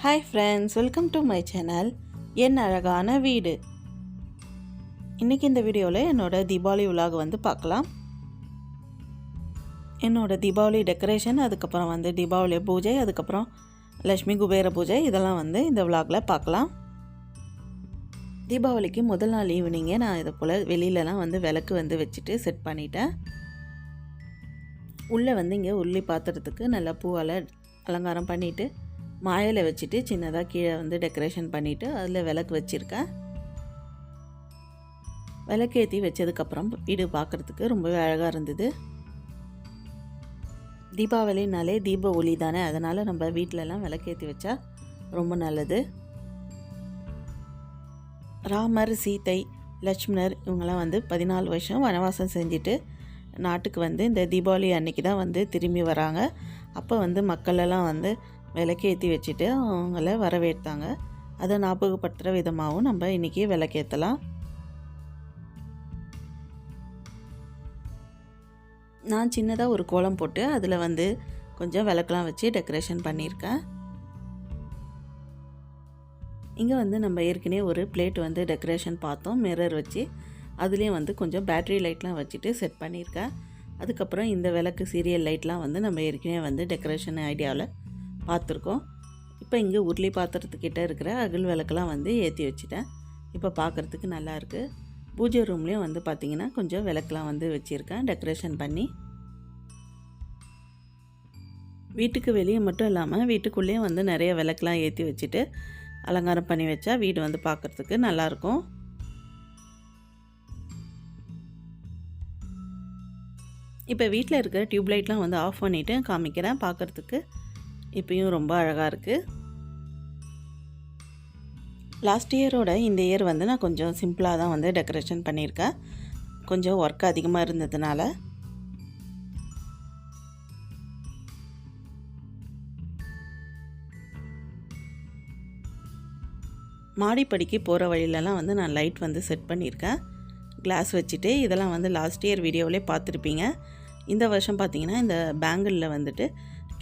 Hi friends welcome to my channel என் அழகான வீடு. இன்றைக்கி இந்த வீடியோவில் என்னோட தீபாவளி விழாக வந்து பார்க்கலாம். என்னோடய தீபாவளி டெக்கரேஷன் அதுக்கப்புறம் வந்து தீபாவளி பூஜை அதுக்கப்புறம் லக்ஷ்மி குபேர பூஜை இதெல்லாம் வந்து இந்த விலாகில் பார்க்கலாம். தீபாவளிக்கு முதல் நாள் ஈவினிங்கே நான் இதை போல் வெளியிலலாம் வந்து விளக்கு வந்து வச்சுட்டு செட் பண்ணிட்டேன். உள்ளே வந்து இங்கே உள்ளி பாத்திரத்துக்கு நல்லா பூவால் அலங்காரம் பண்ணிவிட்டு மாயில வச்சுட்டு சின்னதாக கீழே வந்து டெக்கரேஷன் பண்ணிவிட்டு அதில் விளக்கு வச்சுருக்கேன். விளக்கேற்றி வச்சதுக்கப்புறம் வீடு பார்க்குறதுக்கு ரொம்பவே அழகாக இருந்தது. தீபாவளினாலே தீப ஒளி தானே அதனால் நம்ம வீட்டிலலாம் விளக்கேற்றி வச்சா ரொம்ப நல்லது. ராமர் சீதை லட்சுமணர் இவங்கெல்லாம் வந்து பதினாலு வருஷம் வனவாசம் செஞ்சுட்டு நாட்டுக்கு வந்து இந்த தீபாவளி அன்னைக்கு தான் வந்து திரும்பி வராங்க. அப்போ வந்து மக்களெல்லாம் வந்து விளக்கேற்றி வச்சுட்டு அவங்கள வரவேற்றாங்க. அதை ஞாபகப்படுத்துகிற விதமாகவும் நம்ம இன்றைக்கி விளக்கேற்றலாம் நான் சின்னதாக ஒரு கோலம் போட்டு அதில் வந்து கொஞ்சம் விளக்கெலாம் வச்சு டெக்கரேஷன் பண்ணியிருக்கேன். இங்கே வந்து நம்ம ஏற்கனவே ஒரு பிளேட் வந்து டெக்கரேஷன் பார்த்தோம். மிரர் வச்சு அதுலேயும் வந்து கொஞ்சம் பேட்ரி லைட்லாம் வச்சுட்டு செட் பண்ணியிருக்கேன். அதுக்கப்புறம் இந்த விளக்கு சீரியல் லைட்லாம் வந்து நம்ம ஏற்கனவே வந்து டெக்கரேஷன் ஐடியாவில் பார்த்துருக்கோம். இப்போ இங்கே உருளி பாத்திரத்துக்கிட்ட இருக்கிற அகல் விளக்கெல்லாம் வந்து ஏற்றி வச்சுட்டேன். இப்போ பார்க்குறதுக்கு நல்லா இருக்குது பூஜை ரூம்லேயும் வந்து பார்த்திங்கன்னா கொஞ்சம் விளக்கெலாம் வந்து வச்சுருக்கேன். டெக்கரேஷன் பண்ணி. வீட்டுக்கு வெளியே மட்டும் இல்லாமல் வீட்டுக்குள்ளேயும் வந்து நிறைய விளக்கெலாம் ஏற்றி வச்சுட்டு அலங்காரம் பண்ணி வச்சா வீடு வந்து பார்க்குறதுக்கு நல்லாயிருக்கும் இப்போ வீட்டில் இருக்கிற டியூப்லைட்லாம் வந்து ஆஃப் பண்ணிவிட்டு காமிக்கிறேன் பார்க்குறதுக்கு. இப்பயும் ரொம்ப அழகாக இருக்குது லாஸ்ட் இயரோட இந்த இயர் வந்து நான் கொஞ்சம் சிம்பிளாக தான் வந்து டெக்கரேஷன் பண்ணியிருக்கேன். கொஞ்சம் ஒர்க் அதிகமாக இருந்ததுனால. மாடிப்படிக்கு போகிற வழியிலலாம் வந்து நான் லைட் வந்து செட் பண்ணியிருக்கேன். கிளாஸ் வச்சுட்டு இதெல்லாம் வந்து லாஸ்ட் இயர் வீடியோவிலே பார்த்துருப்பீங்க. இந்த வருஷம் பார்த்திங்கன்னா இந்த பேங்கிளில் வந்துட்டு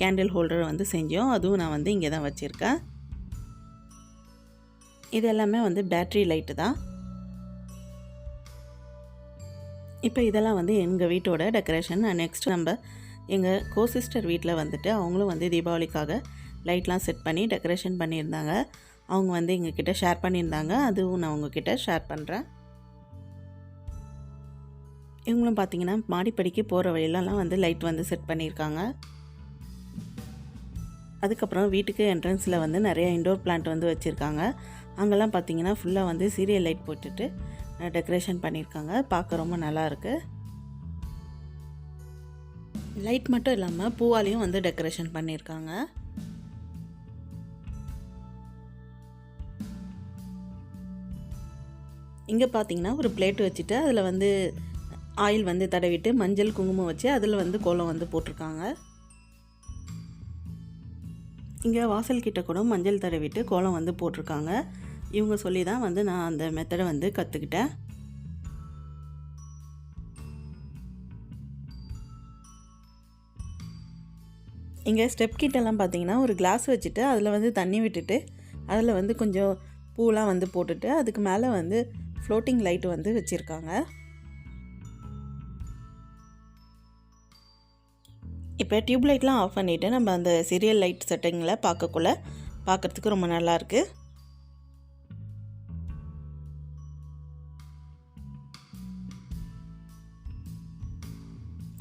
கேண்டில் ஹோல்டர் வந்து செஞ்சோம். அதுவும் நான் வந்து இங்கே தான் வச்சுருக்கேன். இது எல்லாமே வந்து பேட்ரி லைட்டு தான். இப்போ இதெல்லாம் வந்து எங்கள் வீட்டோட டெக்கரேஷன் நெக்ஸ்ட் நம்ம எங்கள் கோசிஸ்டர் வீட்டில் வந்துட்டு அவங்களும் வந்து தீபாவளிக்காக லைட்லாம் செட் பண்ணி டெக்கரேஷன் பண்ணியிருந்தாங்க. அவங்க வந்து எங்ககிட்ட ஷேர் பண்ணியிருந்தாங்க. அதுவும் நான் உங்ககிட்ட ஷேர் பண்ணுறேன் இவங்களும் பார்த்தீங்கன்னா மாடிப்படிக்கு போகிற வழியிலலாம் வந்து லைட் வந்து செட் பண்ணியிருக்காங்க. அதுக்கப்புறம் வீட்டுக்கு என்ட்ரன்ஸில் வந்து நிறைய இண்டோர் பிளான்ட் வந்து வச்சுருக்காங்க. அங்கெல்லாம் பார்த்தீங்கன்னா ஃபுல்லாக வந்து சீரியல் லைட் போட்டுட்டு டெக்கரேஷன் பண்ணியிருக்காங்க பார்க்க ரொம்ப நல்லாயிருக்கு லைட் மட்டும் இல்லாமல் பூவாலையும் வந்து டெக்கரேஷன் பண்ணியிருக்காங்க இங்கே பார்த்தீங்கன்னா ஒரு பிளேட் வச்சுட்டு அதில் வந்து ஆயில் வந்து தடவிட்டு மஞ்சள் குங்குமம் வச்சு அதில் வந்து கோலம் வந்து போட்டிருக்காங்க. இங்கே வாசல் கிட்ட கூட மஞ்சள் தடவிட்டு கோலம் வந்து போட்டிருக்காங்க. இவங்க சொல்லி தான் வந்து நான் அந்த மெத்தடை வந்து கற்றுக்கிட்டேன் இங்கே ஸ்டெப் கிட்டெல்லாம் பார்த்தீங்கன்னா ஒரு கிளாஸ் வச்சுட்டு அதில் வந்து தண்ணி விட்டுட்டு அதில் வந்து கொஞ்சம் பூலாம் வந்து போட்டுட்டு அதுக்கு மேலே வந்து ஃப்ளோட்டிங் லைட் வந்து வச்சுருக்காங்க. இப்போ டியூப் லைட்லாம் ஆஃப் பண்ணிவிட்டு நம்ம அந்த சீரியல் லைட் செட்டிங்கில் பார்க்கக்குள்ள பார்க்குறதுக்கு ரொம்ப நல்லாயிருக்கு.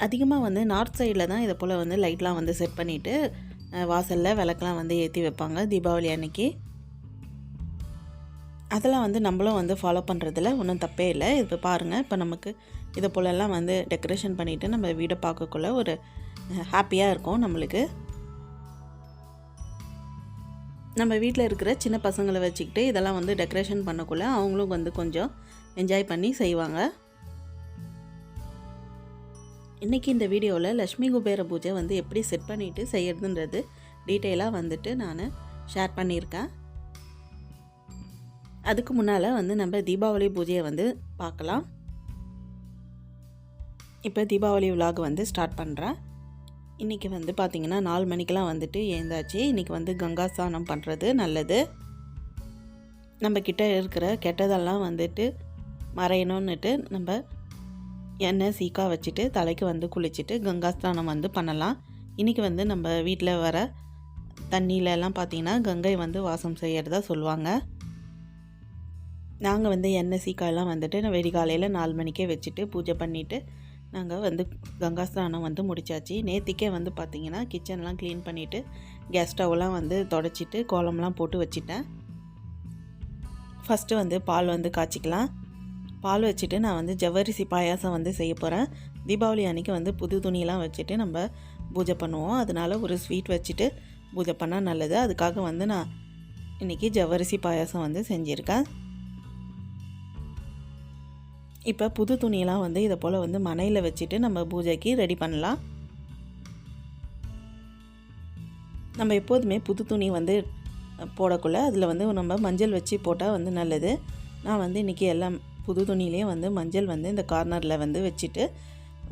அதிகமாக வந்து நார்த் சைடில் தான் இதை போல் வந்து லைட்லாம் வந்து செட் பண்ணிவிட்டு வாசலில் விளக்கெலாம் வந்து ஏற்றி வைப்பாங்க தீபாவளி அன்னைக்கு. அதெல்லாம் வந்து நம்மளும் வந்து ஃபாலோ பண்ணுறதுல ஒன்றும் தப்பே இல்லை. இப்போ பாருங்கள் இப்போ நமக்கு இதை போலெல்லாம் வந்து டெக்கரேஷன் பண்ணிவிட்டு நம்ம வீடை பார்க்கக்குள்ள ஒரு ஹாப்பியாக இருக்கும் நம்மளுக்கு. நம்ம வீட்டில் இருக்கிற சின்ன பசங்களை வச்சுக்கிட்டு இதெல்லாம் வந்து டெக்கரேஷன் பண்ணக்குள்ள அவங்களும் வந்து கொஞ்சம் என்ஜாய் பண்ணி செய்வாங்க. இன்றைக்கி இந்த வீடியோவில் லக்ஷ்மி குபேர பூஜை வந்து எப்படி செட் பண்ணிவிட்டு செய்யறதுன்றது டீட்டெயிலாக வந்துட்டு நான் ஷேர் பண்ணியிருக்கேன். அதுக்கு முன்னால் வந்து நம்ம தீபாவளி பூஜையை வந்து பார்க்கலாம். இப்போ தீபாவளி விலாக் வந்து ஸ்டார்ட் பண்ணுறேன் இன்றைக்கி வந்து பார்த்திங்கன்னா நாலு மணிக்கெலாம் வந்துட்டு எழுந்தாச்சு. இன்றைக்கி வந்து கங்கா ஸ்நானம் பண்ணுறது நல்லது. நம்ம கிட்ட இருக்கிற கெட்டதெல்லாம் வந்துட்டு மறையணும்னுட்டு நம்ம எண்ணெய் சீக்கா வச்சுட்டு தலைக்கு வந்து குளிச்சுட்டு கங்கா ஸ்நானம் வந்து பண்ணலாம். இன்றைக்கி வந்து நம்ம வீட்டில் வர தண்ணியிலலாம் பார்த்திங்கன்னா கங்கை வந்து வாசம் செய்கிறதா சொல்லுவாங்க. நாங்கள் வந்து எண்ணெய் சீக்காயெல்லாம் வந்துட்டு வெடிகாலையில் நாலு மணிக்கே வச்சுட்டு பூஜை பண்ணிவிட்டு நாங்கள் வந்து கங்கா ஸ்நானம் வந்து முடித்தாச்சு நேத்திக்கே வந்து பார்த்திங்கன்னா கிச்சன்லாம் க்ளீன் பண்ணிவிட்டு கேஸ் ஸ்டவ்லாம் வந்து தொடச்சிட்டு கோலம்லாம் போட்டு வச்சுட்டேன். ஃபஸ்ட்டு வந்து பால் வந்து காய்ச்சிக்கலாம். பால் வச்சுட்டு நான் வந்து ஜவ்வரிசி பாயாசம் வந்து செய்ய போகிறேன் தீபாவளி அன்றைக்கி வந்து புது துணியெலாம் வச்சுட்டு நம்ம பூஜை பண்ணுவோம். அதனால் ஒரு ஸ்வீட் வச்சுட்டு பூஜை பண்ணால் நல்லது. அதுக்காக வந்து நான் இன்றைக்கி ஜவ்வரிசி பாயாசம் வந்து செஞ்சுருக்கேன். இப்போ புது துணியெல்லாம் வந்து இதை போல் வந்து மனையில் வச்சுட்டு நம்ம பூஜைக்கு ரெடி பண்ணலாம். நம்ம எப்போதுமே புது துணி வந்து போடக்குள்ளே அதில் வந்து நம்ம மஞ்சள் வச்சு போட்டால் வந்து நல்லது. நான் வந்து இன்றைக்கி எல்லாம் புது துணியிலையும் வந்து மஞ்சள் வந்து இந்த கார்னரில் வந்து வச்சுட்டு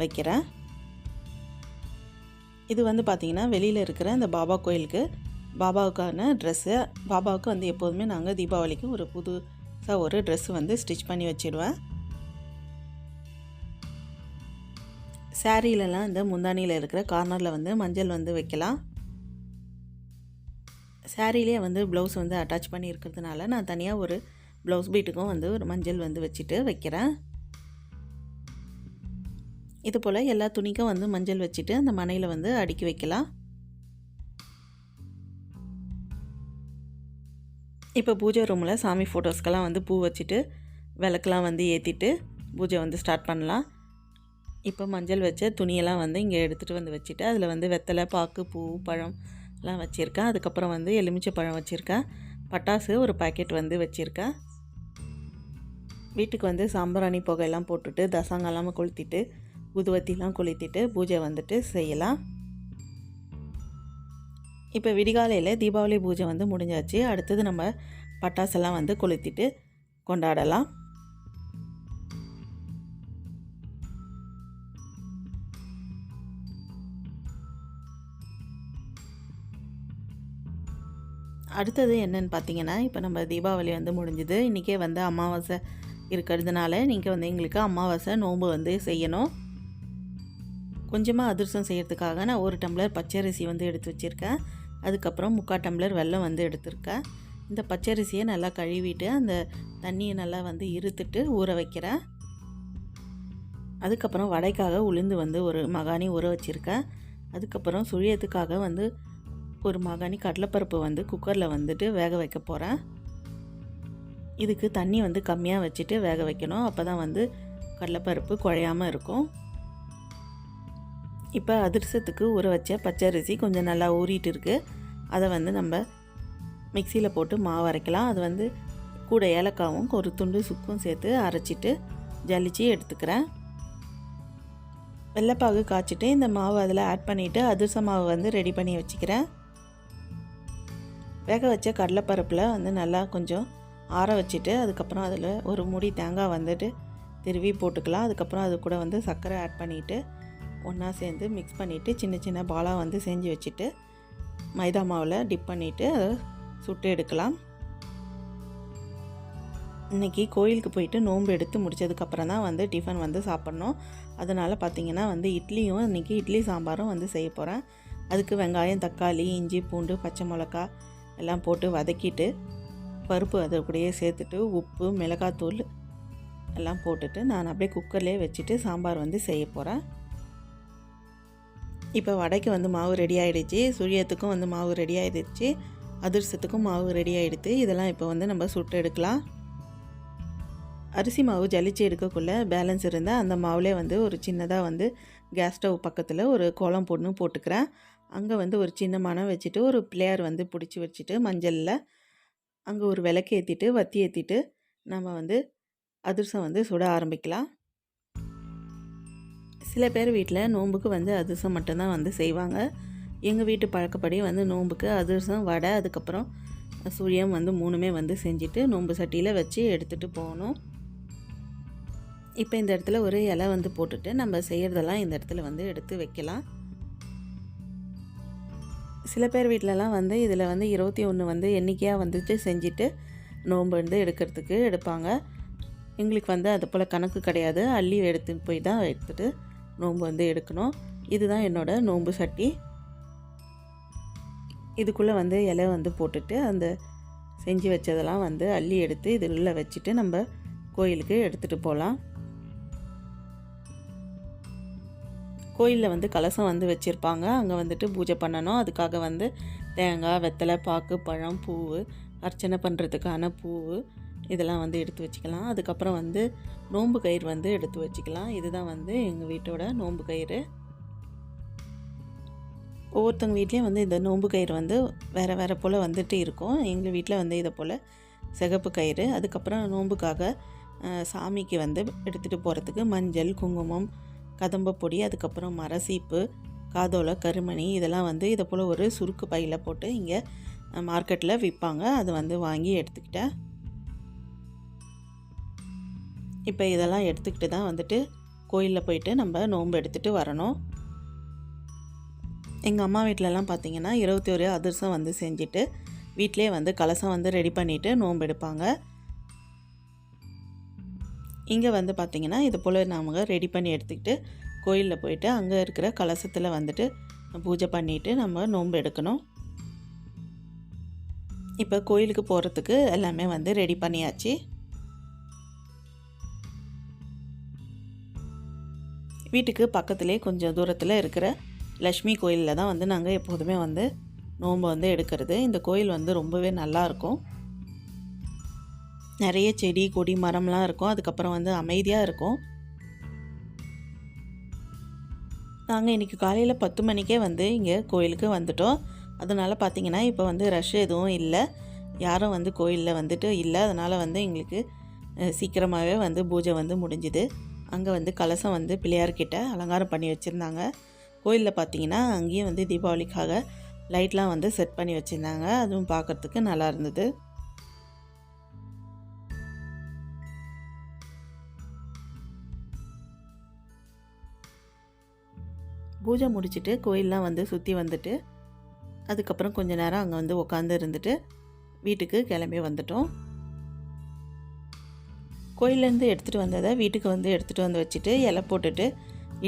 வைக்கிறேன். இது வந்து பார்த்திங்கன்னா வெளியில் இருக்கிற இந்த பாபா கோயிலுக்கு பாபாவுக்கான ட்ரெஸ்ஸு பாபாவுக்கு வந்து எப்போதுமே நாங்கள் தீபாவளிக்கு ஒரு புதுசாக ஒரு ட்ரெஸ்ஸு வந்து ஸ்டிச் பண்ணி வச்சுடுவேன். சாரீலலாம் இந்த முந்தானியில் இருக்கிற கார்னரில் வந்து மஞ்சள் வந்து வைக்கலாம். சாரீலே வந்து ப்ளவுஸ் வந்து அட்டாச் பண்ணி இருக்கிறதுனால நான் தனியாக ஒரு ப்ளவுஸ் பீட்டுக்கும் வந்து ஒரு மஞ்சள் வந்து வச்சுட்டு வைக்கிறேன். இது போல் எல்லா துணிக்கும் வந்து மஞ்சள் வச்சுட்டு அந்த மனையில் வந்து அடுக்கி வைக்கலாம். இப்போ பூஜை ரூமில் சாமி ஃபோட்டோஸ்க்கெல்லாம் வந்து பூ வச்சுட்டு விளக்கெலாம் வந்து ஏற்றிட்டு பூஜை வந்து ஸ்டார்ட் பண்ணலாம். இப்போ மஞ்சள் வச்ச துணியெல்லாம் வந்து இங்கே எடுத்துகிட்டு வந்து வச்சுட்டு அதில் வந்து வெத்தலை பாக்கு பூ பழம் எல்லாம் வச்சுருக்கேன். அதுக்கப்புறம் வந்து எலுமிச்சை பழம் வச்சுருக்கேன். பட்டாசு ஒரு பாக்கெட் வந்து வச்சுருக்கேன். வீட்டுக்கு வந்து சாம்பிராணி புகையெல்லாம் போட்டுட்டு தசாங்கெல்லாம் கொளுத்திட்டு உதுவத்திலாம் கொளுத்திட்டு பூஜை வந்துட்டு செய்யலாம். இப்போ விடிகாலையில் தீபாவளி பூஜை வந்து முடிஞ்சாச்சு. அடுத்தது நம்ம பட்டாசெல்லாம் வந்து கொளுத்திட்டு கொண்டாடலாம். அடுத்தது என்னென்னு பார்த்தீங்கன்னா இப்போ நம்ம தீபாவளி வந்து முடிஞ்சுது. இன்றைக்கே வந்து அமாவாசை இருக்கிறதுனால நீங்கள் வந்து எங்களுக்கு அமாவாசை நோன்பு வந்து செய்யணும். கொஞ்சமாக அதிர்சம் செய்கிறதுக்காக நான் ஒரு டம்ளர் பச்சரிசி வந்து எடுத்து வச்சுருக்கேன். அதுக்கப்புறம் முக்கால் டம்ளர் வெல்லம் வந்து எடுத்திருக்கேன். இந்த பச்சரிசியை நல்லா கழுவிட்டு அந்த தண்ணியை நல்லா வந்து இருத்துட்டு ஊற வைக்கிறேன். அதுக்கப்புறம் வடைக்காக உளுந்து வந்து ஒரு மகானி ஊற வச்சுருக்கேன். அதுக்கப்புறம் சுழியத்துக்காக வந்து ஒரு மகானி கடலைப்பருப்பு வந்து குக்கரில் வந்துட்டு வேக வைக்க போகிறேன் இதுக்கு தண்ணி வந்து கம்மியாக வச்சுட்டு வேக வைக்கணும். அப்போ தான் வந்து கடலைப்பருப்பு குழையாமல் இருக்கும். இப்போ அதிர்சத்துக்கு ஊற வச்ச பச்சரிசி கொஞ்சம் நல்லா ஊறிட்டு இருக்குது அதை வந்து நம்ம மிக்சியில் போட்டு மாவு அரைக்கலாம். அது வந்து கூட ஏலக்காவும் ஒரு துண்டு சுக்கும் சேர்த்து அரைச்சிட்டு ஜலிச்சு எடுத்துக்கிறேன். வெள்ளைப்பாகு காய்ச்சிட்டு இந்த மாவு அதில் ஆட் பண்ணிவிட்டு அதிர்ச மாவு வந்து ரெடி பண்ணி வச்சுக்கிறேன். வேக வச்ச கடலைப்பருப்பில் வந்து நல்லா கொஞ்சம் ஆற வச்சுட்டு அதுக்கப்புறம் அதில் ஒரு முடி தேங்காய் வந்துட்டு திருவி போட்டுக்கலாம். அதுக்கப்புறம் அது கூட வந்து சர்க்கரை ஆட் பண்ணிவிட்டு ஒன்றா சேர்ந்து மிக்ஸ் பண்ணிவிட்டு சின்ன சின்ன பாலாக வந்து செஞ்சு வச்சுட்டு மைதா மாவில் டிப் பண்ணிவிட்டு அதை சுட்டு எடுக்கலாம். இன்றைக்கி கோயிலுக்கு போயிட்டு நோன்பு எடுத்து முடித்ததுக்கப்புறம் தான் வந்து டிஃபன் வந்து சாப்பிட்ணும். அதனால் பார்த்திங்கன்னா வந்து இட்லியும் இன்றைக்கி இட்லி சாம்பாரும் வந்து செய்ய போகிறேன் அதுக்கு வெங்காயம் தக்காளி இஞ்சி பூண்டு பச்சை மிளகா எல்லாம் போட்டு வதக்கிட்டு பருப்பு அதை அப்படியே சேர்த்துட்டு உப்பு மிளகாத்தூள் எல்லாம் போட்டுட்டு நான் அப்படியே குக்கர்லேயே வச்சுட்டு சாம்பார் வந்து செய்ய போகிறேன் இப்போ வடைக்கு வந்து மாவு ரெடி ஆகிடுச்சு சுழியத்துக்கும் வந்து மாவு ரெடி ஆகிடுச்சு அதிர்சத்துக்கும் மாவு ரெடி ஆகிடுது இதெல்லாம் இப்போ வந்து நம்ம சுட்டு எடுக்கலாம். அரிசி மாவு ஜலிச்சு எடுக்கக்குள்ளே பேலன்ஸ் இருந்தால் அந்த மாவுலேயே வந்து ஒரு சின்னதாக வந்து கேஸ் ஸ்டவ் பக்கத்தில் ஒரு கோலம் பொண்ணு போட்டுக்கிறேன். அங்கே வந்து ஒரு சின்ன மனம் வச்சுட்டு ஒரு பிளேயர் வந்து பிடிச்சி வச்சுட்டு மஞ்சளில் அங்கே ஒரு விளக்கு ஏற்றிட்டு வத்தி ஏற்றிட்டு நம்ம வந்து அதிரசம் வந்து சுட ஆரம்பிக்கலாம். சில பேர் வீட்டில் நோன்புக்கு வந்து அதிரசம் மட்டும்தான் வந்து செய்வாங்க. எங்கள் வீட்டு பழக்கப்படி வந்து நோன்புக்கு அதிரசம் வடை அதுக்கப்புறம் சூரியம் வந்து மூணுமே வந்து செஞ்சுட்டு நோன்பு சட்டியில் வச்சு எடுத்துகிட்டு போகணும். இப்போ இந்த இடத்துல ஒரு இலை வந்து போட்டுட்டு நம்ம செய்கிறதெல்லாம் இந்த இடத்துல வந்து எடுத்து வைக்கலாம். சில பேர் வீட்டிலலாம் வந்து இதில் வந்து இருபத்தி ஒன்று வந்து எண்ணிக்கையாக வந்துட்டு செஞ்சுட்டு நோன்பு வந்து எடுக்கிறதுக்கு எடுப்பாங்க. எங்களுக்கு வந்து அது போல் கணக்கு கிடையாது. அள்ளி எடுத்துட்டு போய் தான் எடுத்துகிட்டு நோன்பு வந்து எடுக்கணும். இதுதான் என்னோடய நோன்பு சட்டி. இதுக்குள்ளே வந்து இலை வந்து போட்டுட்டு அந்த செஞ்சு வச்சதெல்லாம் வந்து அள்ளி எடுத்து இதில் வச்சுட்டு நம்ம கோயிலுக்கு எடுத்துகிட்டு போகலாம். கோயிலில் வந்து கலசம் வந்து வச்சுருப்பாங்க. அங்கே வந்துட்டு பூஜை பண்ணணும். அதுக்காக வந்து தேங்காய் வெத்தலை பாக்கு பழம் பூ அர்ச்சனை பண்ணுறதுக்கான பூ இதெல்லாம் வந்து எடுத்து வச்சுக்கலாம். அதுக்கப்புறம் வந்து நோன்பு கயிறு வந்து எடுத்து வச்சுக்கலாம். இதுதான் வந்து எங்கள் வீட்டோட நோன்பு கயிறு. ஒவ்வொருத்தவங்க வீட்லேயும் வந்து இந்த நோன்பு கயிறு வந்து வேறு வேறு போல் வந்துட்டு இருக்கும். எங்கள் வீட்டில் வந்து இதை போல் சிகப்பு கயிறு. அதுக்கப்புறம் நோன்புக்காக சாமிக்கு வந்து எடுத்துகிட்டு போகிறதுக்கு மஞ்சள் குங்குமம் கதம்ப பொடி அதுக்கப்புறம் மரசீப்பு காதோலை கருமணி இதெல்லாம் வந்து இதை போல் ஒரு சுருக்கு பையில் போட்டு இங்கே மார்க்கெட்டில் விற்பாங்க அது வந்து வாங்கி எடுத்துக்கிட்டேன். இப்போ இதெல்லாம் எடுத்துக்கிட்டு தான் வந்துட்டு கோயிலில் போயிட்டு நம்ம நோன்பு எடுத்துகிட்டு வரணும். எங்கள் அம்மா வீட்டிலலாம் பார்த்தீங்கன்னா இருபத்தி ஒரு அதிரசம் வந்து செஞ்சுட்டு வீட்டிலே வந்து கலசம் வந்து ரெடி பண்ணிவிட்டு நோன்பு எடுப்பாங்க. இங்கே வந்து பார்த்திங்கன்னா இது போல் நாம ரெடி பண்ணி எடுத்துக்கிட்டு கோயிலில் போயிட்டு அங்கே இருக்கிற கலசத்தில் வந்துட்டு பூஜை பண்ணிவிட்டு நம்ம நோன்பு எடுக்கணும். இப்போ கோயிலுக்கு போகிறதுக்கு எல்லாமே வந்து ரெடி பண்ணியாச்சு. வீட்டுக்கு பக்கத்துலேயே கொஞ்சம் தூரத்தில் இருக்கிற லக்ஷ்மி கோயிலில் தான் வந்து நாங்கள் எப்போதுமே வந்து நோன்பு வந்து எடுக்கிறது. இந்த கோயில் வந்து ரொம்பவே நல்லாயிருக்கும் நிறைய செடி கொடி மரம்லாம் இருக்கும். அதுக்கப்புறம் வந்து அமைதியாக இருக்கும். நாங்கள் இன்றைக்கி காலையில் பத்து மணிக்கே வந்து இங்கே கோயிலுக்கு வந்துட்டோம். அதனால் பார்த்தீங்கன்னா இப்போ வந்து ரஷ் எதுவும் இல்லை. யாரும் வந்து கோயிலில் வந்துட்டு இல்லை. அதனால் வந்து எங்களுக்கு சீக்கிரமாகவே வந்து பூஜை வந்து முடிஞ்சுது. அங்கே வந்து கலசம் வந்து பிள்ளையார்கிட்ட அலங்காரம் பண்ணி வச்சுருந்தாங்க. கோயிலில் பார்த்தீங்கன்னா அங்கேயும் வந்து தீபாவளிக்காக லைட்லாம் வந்து செட் பண்ணி வச்சுருந்தாங்க. அதுவும் பார்க்குறதுக்கு நல்லா இருந்தது. பூஜை முடிச்சுட்டு கோயிலெலாம் வந்து சுற்றி வந்துட்டு அதுக்கப்புறம் கொஞ்ச நேரம் அங்கே வந்து உட்காந்து இருந்துட்டு வீட்டுக்கு கிளம்பி வந்துட்டோம். கோயிலேருந்து எடுத்துகிட்டு வந்ததை வீட்டுக்கு வந்து எடுத்துகிட்டு வந்து வச்சுட்டு இலை போட்டுட்டு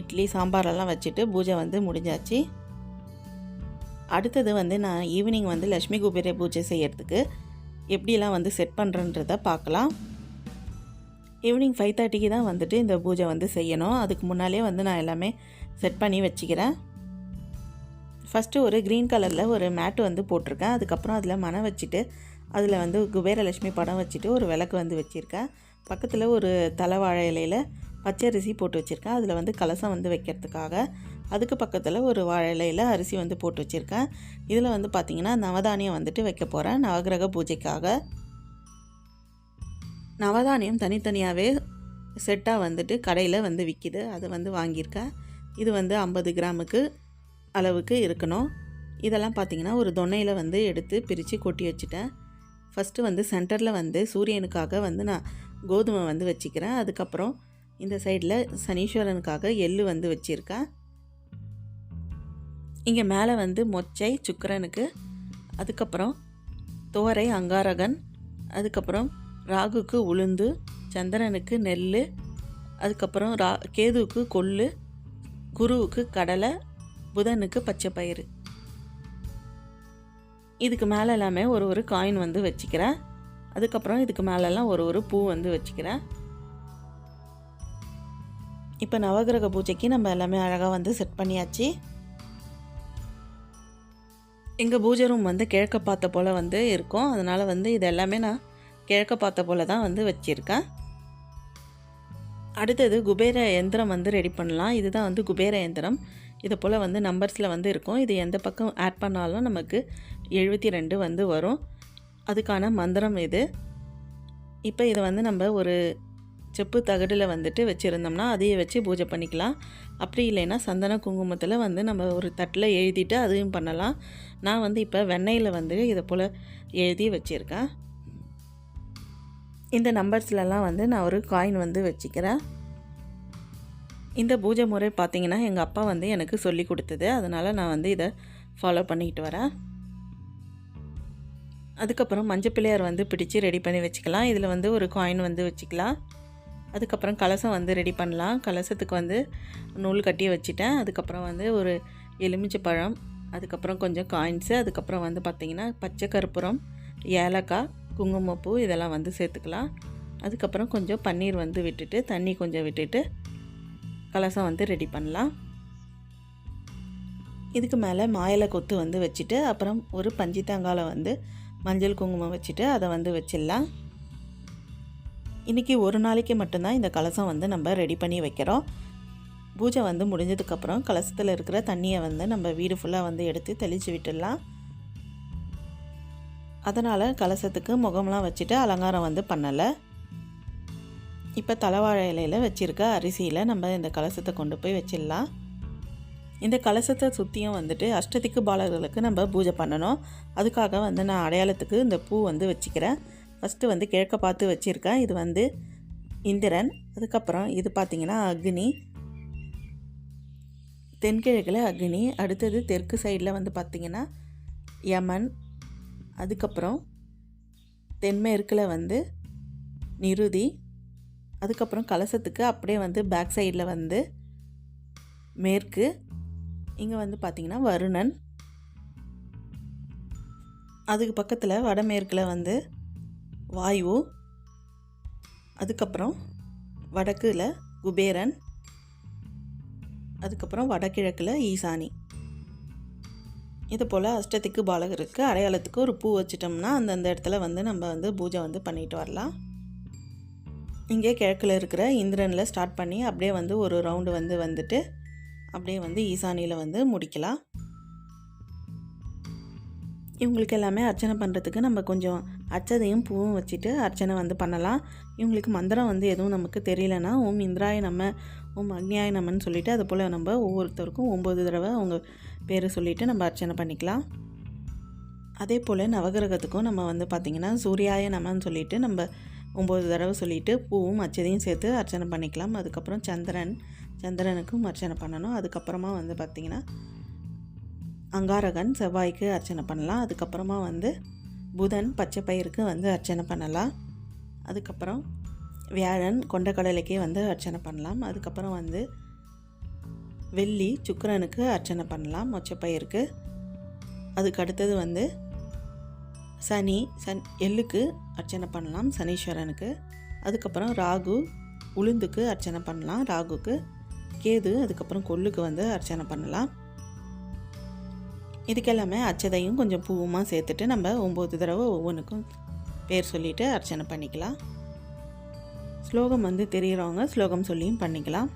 இட்லி சாம்பாரெல்லாம் வச்சுட்டு பூஜை வந்து முடிஞ்சாச்சு. அடுத்தது வந்து நான் ஈவினிங் வந்து லக்ஷ்மி குபேர பூஜை செய்கிறதுக்கு எப்படிலாம் வந்து செட் பண்ணுறன்றத பார்க்கலாம். ஈவினிங் ஃபைவ் தேர்ட்டிக்கு தான் வந்துட்டு இந்த பூஜை வந்து செய்யணும். அதுக்கு முன்னாலே வந்து நான் எல்லாமே செட் பண்ணி வச்சுக்கிறேன். ஃபஸ்ட்டு ஒரு க்ரீன் கலரில் ஒரு மேட்டு வந்து போட்டிருக்கேன். அதுக்கப்புறம் அதில் மனை வச்சுட்டு அதில் வந்து குபேரலட்சுமி படம் வச்சுட்டு ஒரு விளக்கு வந்து வச்சுருக்கேன். பக்கத்தில் ஒரு தலைவாழை இலையில் பச்சரிசி போட்டு வச்சுருக்கேன். அதில் வந்து கலசம் வந்து வைக்கிறதுக்காக. அதுக்கு பக்கத்தில் ஒரு வாழை இலையில் அரிசி வந்து போட்டு வச்சுருக்கேன். இதில் வந்து பார்த்திங்கன்னா நவதானியம் வந்துட்டு வைக்க போகிறேன் நவகிரக பூஜைக்காக. நவதானியம் தனித்தனியாகவே செட்டாக வந்துட்டு கடையில் வந்து விற்கிது அதை வந்து வாங்கியிருக்கேன். இது வந்து ஐம்பது கிராமுக்கு அளவுக்கு இருக்கணும். இதெல்லாம் பார்த்திங்கன்னா ஒரு தொன்னையில் வந்து எடுத்து பிரித்து கொட்டி வச்சுட்டேன். ஃபஸ்ட்டு வந்து சென்டரில் வந்து சூரியனுக்காக வந்து நான் கோதுமை வந்து வச்சுக்கிறேன். அதுக்கப்புறம் இந்த சைடில் சனீஸ்வரனுக்காக எள்ளு வந்து வச்சுருக்கேன். இங்கே மேலே வந்து மொச்சை சுக்கரனுக்கு அதுக்கப்புறம் தோரை அங்காரகன் அதுக்கப்புறம் ராகுக்கு உளுந்து சந்திரனுக்கு நெல் அதுக்கப்புறம் ரா கேதுவுக்கு கொள்ளு குருவுக்கு கடலை புதனுக்கு பச்சை பயிறு. இதுக்கு மேலே எல்லாமே ஒரு ஒரு காயின் வந்து வச்சுக்கிறேன். அதுக்கப்புறம் இதுக்கு மேலெல்லாம் ஒரு ஒரு பூ வந்து வச்சுக்கிறேன். இப்போ நவகிரக பூஜைக்கு நம்ம எல்லாமே அழகாக வந்து செட் பண்ணியாச்சு. எங்கள் பூஜை ரூம் வந்து கிழக்க பார்த்த போல் வந்து இருக்கும். அதனால் வந்து இது எல்லாமே நான் கிழக்க பார்த்த போல் தான் வந்து வச்சுருக்கேன். அடுத்தது குபேர எந்திரம் வந்து ரெடி பண்ணலாம். இதுதான் வந்து குபேர எந்திரம். இதை போல் வந்து நம்பர்ஸில் வந்து இருக்கும். இது எந்த பக்கம் ஆட் பண்ணாலும் நமக்கு எழுபத்தி ரெண்டு வந்து வரும். அதுக்கான மந்திரம் இது. இப்போ இதை வந்து நம்ம ஒரு செப்பு தகடில் வந்துட்டு வச்சுருந்தோம்னா அதையே வச்சு பூஜை பண்ணிக்கலாம். அப்படி இல்லைன்னா சந்தன குங்குமத்தில் வந்து நம்ம ஒரு தட்டில் எழுதிட்டு அதையும் பண்ணலாம். நான் வந்து இப்போ வெண்ணெயில் வந்து இதை போல் எழுதி வச்சுருக்கேன். இந்த நம்பர்ஸ்லலாம் வந்து நான் ஒரு காயின் வந்து வச்சுக்கிறேன். இந்த பூஜை முறை பார்த்திங்கன்னா எங்கள் அப்பா வந்து எனக்கு சொல்லி கொடுத்தது. அதனால் நான் வந்து இதை ஃபாலோ பண்ணிக்கிட்டு வரேன். அதுக்கப்புறம் மஞ்சள் பிள்ளையார் வந்து பிடிச்சி ரெடி பண்ணி வச்சுக்கலாம். இதில் வந்து ஒரு காயின் வந்து வச்சுக்கலாம். அதுக்கப்புறம் கலசம் வந்து ரெடி பண்ணலாம். கலசத்துக்கு வந்து நூல் கட்டி வச்சுட்டேன். அதுக்கப்புறம் வந்து ஒரு எலுமிச்சை பழம் அதுக்கப்புறம் கொஞ்சம் காயின்ஸு அதுக்கப்புறம் வந்து பார்த்திங்கன்னா பச்சை கற்பூரம் ஏலக்காய் குங்குமப்பூ இதெல்லாம் வந்து சேர்த்துக்கலாம். அதுக்கப்புறம் கொஞ்சம் பன்னீர் வந்து விட்டுட்டு தண்ணி கொஞ்சம் விட்டுட்டு கலசம் வந்து ரெடி பண்ணலாம். இதுக்கு மேலே மாயிலை கொத்து வந்து வச்சுட்டு அப்புறம் ஒரு பஞ்சு தேங்காயில் வந்து மஞ்சள் குங்குமம் வச்சுட்டு அதை வந்து வச்சிடலாம். இன்றைக்கி ஒரு நாளைக்கு மட்டும்தான் இந்த கலசம் வந்து நம்ம ரெடி பண்ணி வைக்கிறோம். பூஜை வந்து முடிஞ்சதுக்கப்புறம் கலசத்தில் இருக்கிற தண்ணியை வந்து நம்ம வீடு ஃபுல்லாக வந்து எடுத்து தெளித்து விட்டுடலாம். அதனால் கலசத்துக்கு முகம்லாம் வச்சுட்டு அலங்காரம் வந்து பண்ணலை. இப்போ தலைவாழை இலையில் வச்சுருக்க அரிசியில் நம்ம இந்த கலசத்தை கொண்டு போய் வச்சிடலாம். இந்த கலசத்தை சுற்றியும் வந்துட்டு அஷ்டதிக்கு பாலர்களுக்கு நம்ம பூஜை பண்ணணும். அதுக்காக வந்து நான் அடையாளத்துக்கு இந்த பூ வந்து வச்சுக்கிறேன். ஃபஸ்ட்டு வந்து கிழக்க பார்த்து வச்சுருக்கேன். இது வந்து இந்திரன் அதுக்கப்புறம் இது பார்த்திங்கன்னா அக்னி. தென்கிழக்கில் அக்னி அடுத்தது தெற்கு சைடில் வந்து பார்த்திங்கன்னா யமன் அதுக்கப்புறம் தென்மேற்கில் வந்து நிருதி அதுக்கப்புறம் கலசத்துக்கு அப்படியே வந்து பேக் சைடில் வந்து மேற்கு இங்கே வந்து பார்த்திங்கன்னா வருணன். அதுக்கு பக்கத்தில் வடமேற்கில் வந்து வாயு அதுக்கப்புறம் வடக்கில் குபேரன் அதுக்கப்புறம் வடகிழக்கில் ஈசானி. இது போல் அஷ்டத்துக்கு பாலகருக்கு அடையாளத்துக்கு ஒரு பூ வச்சிட்டோம்னா அந்தந்த இடத்துல வந்து நம்ம வந்து பூஜை வந்து பண்ணிட்டு வரலாம். இங்கே கிழக்கில் இருக்கிற இந்திரனில் ஸ்டார்ட் பண்ணி அப்படியே வந்து ஒரு ரவுண்டு வந்து வந்துட்டு அப்படியே வந்து ஈசானியில் வந்து முடிக்கலாம். இவங்களுக்கு எல்லாமே அர்ச்சனை பண்ணுறதுக்கு நம்ம கொஞ்சம் அச்சதையும் பூவும் வச்சுட்டு அர்ச்சனை வந்து பண்ணலாம். இவங்களுக்கு மந்திரம் வந்து எதுவும் நமக்கு தெரியலனா ஓம் இந்திராய நம்ம ஓம் அக்னியாய நம்மன்னு சொல்லிவிட்டு அது போல் நம்ம ஒவ்வொருத்தருக்கும் ஒம்பது தடவை அவங்க பேர் சொல்லிவிட்டு நம்ம அர்ச்சனை பண்ணிக்கலாம். அதே போல் நவகிரகத்துக்கும் நம்ம வந்து பார்த்திங்கன்னா சூர்யாய நமன்னு சொல்லிவிட்டு நம்ம ஒம்பது தடவை சொல்லிவிட்டு பூவும் அச்சதையும் சேர்த்து அர்ச்சனை பண்ணிக்கலாம். அதுக்கப்புறம் சந்திரன் சந்திரனுக்கும் அர்ச்சனை பண்ணணும். அதுக்கப்புறமா வந்து பார்த்திங்கன்னா அங்காரகன் செவ்வாய்க்கு அர்ச்சனை பண்ணலாம். அதுக்கப்புறமா வந்து புதன் பச்சை பயிருக்கு வந்து அர்ச்சனை பண்ணலாம். அதுக்கப்புறம் வியாழன் கொண்டக்கடலைக்கே வந்து அர்ச்சனை பண்ணலாம். அதுக்கப்புறம் வந்து வெள்ளி சுக்கரனுக்கு அர்ச்சனை பண்ணலாம் மொச்சப்பயிருக்கு. அதுக்கு அடுத்தது வந்து சனி சன் எள்ளுக்கு அர்ச்சனை பண்ணலாம் சனீஸ்வரனுக்கு. அதுக்கப்புறம் ராகு உளுந்துக்கு அர்ச்சனை பண்ணலாம் ராகுக்கு. கேது அதுக்கப்புறம் கொல்லுக்கு வந்து அர்ச்சனை பண்ணலாம். இதுக்கெல்லாமே அச்சதையும் கொஞ்சம் பூவுமா சேர்த்துட்டு நம்ம ஒம்பது தடவை ஒவ்வொன்றுக்கும் பேர் சொல்லிவிட்டு அர்ச்சனை பண்ணிக்கலாம். ஸ்லோகம் வந்து தெரிகிறவங்க ஸ்லோகம் சொல்லியும் பண்ணிக்கலாம்.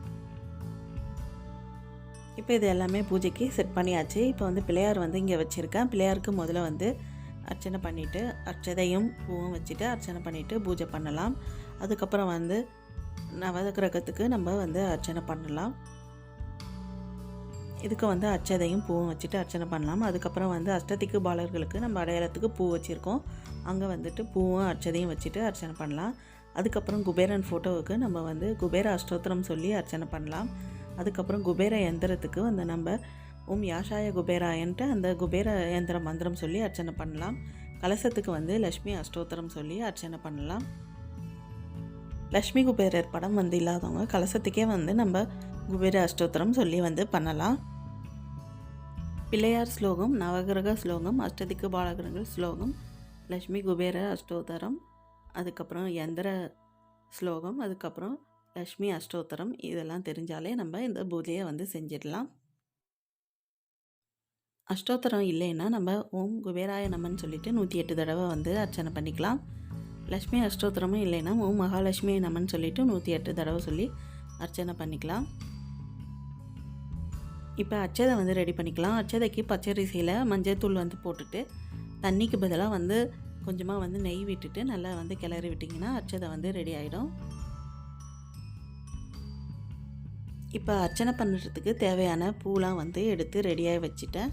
இப்போ இது எல்லாமே பூஜைக்கு செட் பண்ணியாச்சு. இப்போ வந்து பிள்ளையார் வந்து இங்கே வச்சுருக்கேன் பிள்ளையாருக்கு முதல்ல வந்து அர்ச்சனை பண்ணிவிட்டு அர்ச்சதையும் பூவும் வச்சுட்டு அர்ச்சனை பண்ணிவிட்டு பூஜை பண்ணலாம். அதுக்கப்புறம் வந்து நவகிரகத்துக்கு நம்ம வந்து அர்ச்சனை பண்ணலாம். இதுக்கு வந்து அச்சதையும் பூவும் வச்சுட்டு அர்ச்சனை பண்ணலாம். அதுக்கப்புறம் வந்து அஷ்டதிக்கு பாலர்களுக்கு நம்ம அடையாளத்துக்கு பூ வச்சுருக்கோம். அங்கே வந்துட்டு பூவும் அர்ச்சதையும் வச்சுட்டு அர்ச்சனை பண்ணலாம். அதுக்கப்புறம் குபேரன் ஃபோட்டோவுக்கு நம்ம வந்து குபேர அஷ்டோத்திரம் சொல்லி அர்ச்சனை பண்ணலாம். அதுக்கப்புறம் குபேர எந்திரத்துக்கு வந்து நம்ம ஓம் யாஷாய குபேராயன்ட்டு அந்த குபேர யந்திர மந்திரம் சொல்லி அர்ச்சனை பண்ணலாம். கலசத்துக்கு வந்து லக்ஷ்மி அஷ்டோத்திரம் சொல்லி அர்ச்சனை பண்ணலாம். லக்ஷ்மி குபேரர் படம் வந்து இல்லாதவங்க கலசத்துக்கே வந்து நம்ம குபேர அஷ்டோத்திரம் சொல்லி வந்து பண்ணலாம். பிள்ளையார் ஸ்லோகம் நவகிரக ஸ்லோகம் அஷ்டதிக்கு பாலகிரகங்கள் ஸ்லோகம் லக்ஷ்மி குபேர அஷ்டோத்தரம் அதுக்கப்புறம் யந்திர ஸ்லோகம் அதுக்கப்புறம் லக்ஷ்மி அஷ்டோத்தரம் இதெல்லாம் தெரிஞ்சாலே நம்ம இந்த பூஜையை வந்து செஞ்சிடலாம். அஷ்டோத்தரம் இல்லைன்னா நம்ம ஓம் குபேராய நமன்னு சொல்லிட்டு நூற்றி எட்டு தடவை வந்து அர்ச்சனை பண்ணிக்கலாம். லக்ஷ்மி அஷ்டோத்திரமும் இல்லைன்னா ஓம் மகாலட்சுமி நமன்னு சொல்லிட்டு நூற்றி எட்டு தடவை சொல்லி அர்ச்சனை பண்ணிக்கலாம். இப்போ அச்சதை வந்து ரெடி பண்ணிக்கலாம். அச்சதைக்கு பச்சரிசியில் மஞ்சள் தூள் வந்து போட்டுட்டு தண்ணிக்கு பதிலாக வந்து கொஞ்சமாக வந்து நெய் விட்டுட்டு நல்லா வந்து கிளறி விட்டிங்கன்னா அச்சதை வந்து ரெடி ஆகிடும் இப்போ அர்ச்சனை பண்ணுறதுக்கு தேவையான பூலாம் வந்து எடுத்து ரெடியாக வச்சுட்டேன்.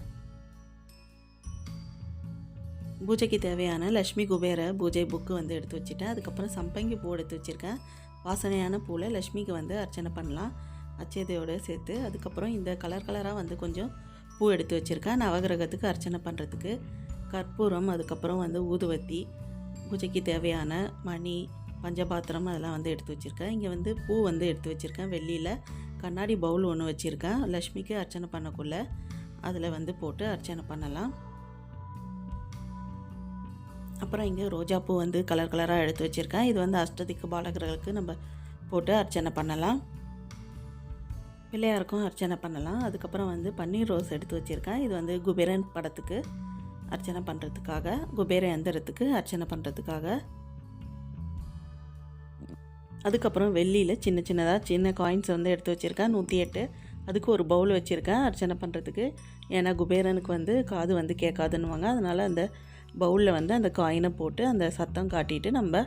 பூஜைக்கு தேவையான லக்ஷ்மி குபேர பூஜை புக்கு வந்து எடுத்து வச்சுட்டேன். அதுக்கப்புறம் சம்பங்கி பூ எடுத்து வச்சுருக்கேன். வாசனையான பூவில் லக்ஷ்மிக்கு வந்து அர்ச்சனை பண்ணலாம். அச்சதையோடு சேர்த்து அதுக்கப்புறம் இந்த கலர் கலராக வந்து கொஞ்சம் பூ எடுத்து வச்சுருக்கேன். நவகிரகத்துக்கு அர்ச்சனை பண்ணுறதுக்கு கற்பூரம் அதுக்கப்புறம் வந்து ஊதுவத்தி பூஜைக்கு தேவையான மணி பஞ்சபாத்திரம் அதெல்லாம் வந்து எடுத்து வச்சுருக்கேன். இங்கே வந்து பூ வந்து எடுத்து வச்சுருக்கேன். வெள்ளியில் கண்ணாடி பவுல் ஒன்று வச்சுருக்கேன். லக்ஷ்மிக்கு அர்ச்சனை பண்ணக்குள்ள அதில் வந்து போட்டு அர்ச்சனை பண்ணலாம். அப்புறம் இங்கே ரோஜாப்பூ வந்து கலர் கலராக எடுத்து வச்சுருக்கேன். இது வந்து அஷ்டதிக்கு பாலகர்களுக்கு நம்ம போட்டு அர்ச்சனை பண்ணலாம். பிள்ளையாருக்கும் அர்ச்சனை பண்ணலாம். அதுக்கப்புறம் வந்து பன்னீர் ரோஸ் எடுத்து வச்சுருக்கேன். இது வந்து குபேரன் படத்துக்கு அர்ச்சனை பண்ணுறதுக்காக குபேர எந்திரத்துக்கு அர்ச்சனை பண்ணுறதுக்காக அதுக்கப்புறம் வெள்ளியில் சின்ன சின்னதாக சின்ன காயின்ஸ் வந்து எடுத்து வச்சுருக்கேன். நூற்றி எட்டு. அதுக்கு ஒரு பவுல் வச்சுருக்கேன் அர்ச்சனை பண்ணுறதுக்கு ஏன்னா குபேரனுக்கு வந்து காது வந்து கேட்காதுன்னுவாங்க. அதனால் அந்த பவுலில் வந்து அந்த காயினை போட்டு அந்த சத்தம் காட்டிட்டு நம்ம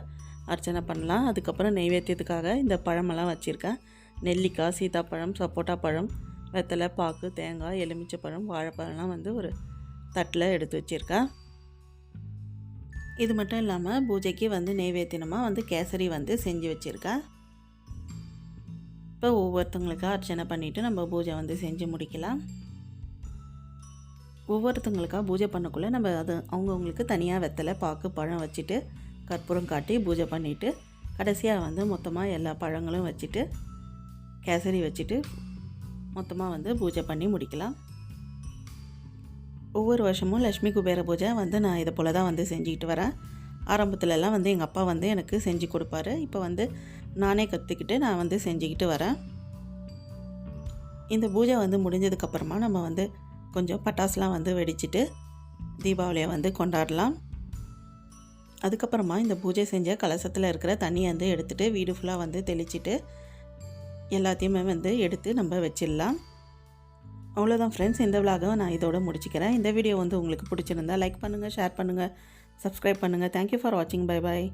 அர்ச்சனை பண்ணலாம். அதுக்கப்புறம் நெய்வேத்தியத்துக்காக இந்த பழமெல்லாம் வச்சுருக்கேன். நெல்லிக்காய் சீதாப்பழம் சப்போட்டா பழம் வெத்தலை பாக்கு தேங்காய் எலுமிச்சை பழம் வாழைப்பழம்லாம் வந்து ஒரு தட்டில் எடுத்து வச்சுருக்கேன். இது மட்டும் இல்லாமல் பூஜைக்கு வந்து நெய்வேத்தியமாக வந்து கேசரி வந்து செஞ்சு வச்சுருக்கேன் இப்போ ஒவ்வொருத்தங்களுக்காக அர்ச்சனை பண்ணிவிட்டு நம்ம பூஜை வந்து செஞ்சு முடிக்கலாம். ஒவ்வொருத்தங்களுக்காக பூஜை பண்ணக்குள்ளே நம்ம அது அவங்கவுங்களுக்கு தனியாக வெத்தலை பாக்கு பழம் வச்சுட்டு கற்பூரம் காட்டி பூஜை பண்ணிவிட்டு கடைசியாக வந்து மொத்தமாக எல்லா பழங்களும் வச்சுட்டு கேசரி வச்சுட்டு மொத்தமாக வந்து பூஜை பண்ணி முடிக்கலாம். ஒவ்வொரு வருஷமும் லக்ஷ்மி குபேர பூஜை வந்து நான் இதை போல் தான் வந்து செஞ்சுக்கிட்டு வரேன். ஆரம்பத்துலலாம் வந்து எங்கள் அப்பா வந்து எனக்கு செஞ்சு கொடுப்பாரு. இப்போ வந்து நானே கற்றுக்கிட்டு நான் வந்து செஞ்சுக்கிட்டு வரேன். இந்த பூஜை வந்து முடிஞ்சதுக்கப்புறமா நம்ம வந்து கொஞ்சம் பட்டாசுலாம் வந்து வெடிச்சிட்டு தீபாவளியை வந்து கொண்டாடலாம். அதுக்கப்புறமா இந்த பூஜை செஞ்ச கலசத்தில் இருக்கிற தண்ணியை வந்து எடுத்துகிட்டு வீடு ஃபுல்லாக வந்து தெளிச்சிட்டு எல்லாத்தையுமே வந்து எடுத்து நம்ம வச்சிடலாம். அவ்வளோதான் ஃப்ரெண்ட்ஸ் இந்த விலாகை நான் இதோட முடிச்சுக்கிறேன். இந்த வீடியோ வந்து உங்களுக்கு பிடிச்சிருந்தா லைக் பண்ணுங்கள் ஷேர் பண்ணுங்கள் சப்ஸ்கிரைப் பண்ணுங்கள் தேங்க்யூ ஃபார் வாட்சிங் பை பாய்